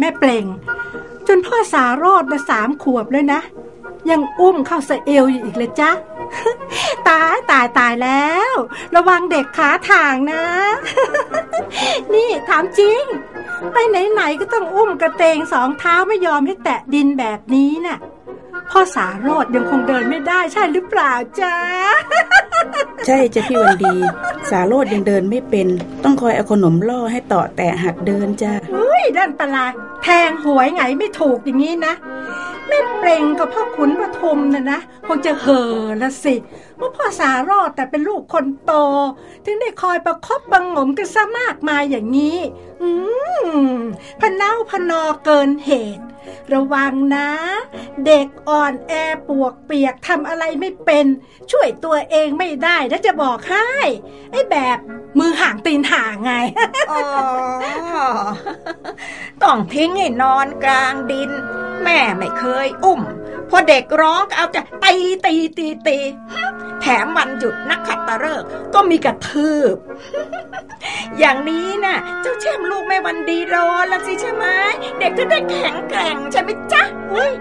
แม่เปล่ง จนพ่อสารอดมาสามขวบเลยนะ ยังอุ้มเข้าสะเอวอยู่อีกเลยจ้ะตายตายตายแล้ว ระวังเด็กขาทางนะ นี่ถามจริง ไปไหนๆก็ต้องอุ้มกระเตงสองเท้าไม่ยอมให้แตะดินแบบนี้น่ะพ่อสารอดยังคงเดินไม่ได้ใช่หรือเปล่าจ๊ะ ใช่จ้ะพี่วันดี สาโรดยังเดินไม่เป็น ต้องคอยเอาขนมล่อให้ต่อแต่หัดเดินจ้ะเฮ้ยด้านประหลาดแทงหวยไงไม่ถูกอย่างนี้นะแม่เปล่งกับพ่อขุนปฐมน่ะนะคงจะเห่อละสิว่าพ่อสารอดแต่เป็นลูกคนโต ถึงได้คอยประคบประหงมกันซะมากมายอย่างนี้ อืมพะเน่าพะนอเกินเหตุ ระวังนะ เด็กอ่อนแอปวกเปียกทำอะไรไม่เป็น ช่วยตัวเองไม่ได้นะจะบอกให้ไอ้แบบมือห่างตีนห่างไงอ๋อต้องทิ้งให้นอนกลางดิน แม่ไม่เคยอุ้ม พอเด็กร้องก็เอาจะตีตีตีตีแถมวันหยุดนักขัตฤกษ์ก็มีกระทืบ อย่างนี้น่ะ เจ้าเช่มลูกแม่วันดีรอละสิใช่ไหมเด็กจะได้แข็งแกร่งใช่ไหมจ๊ะอุ้ย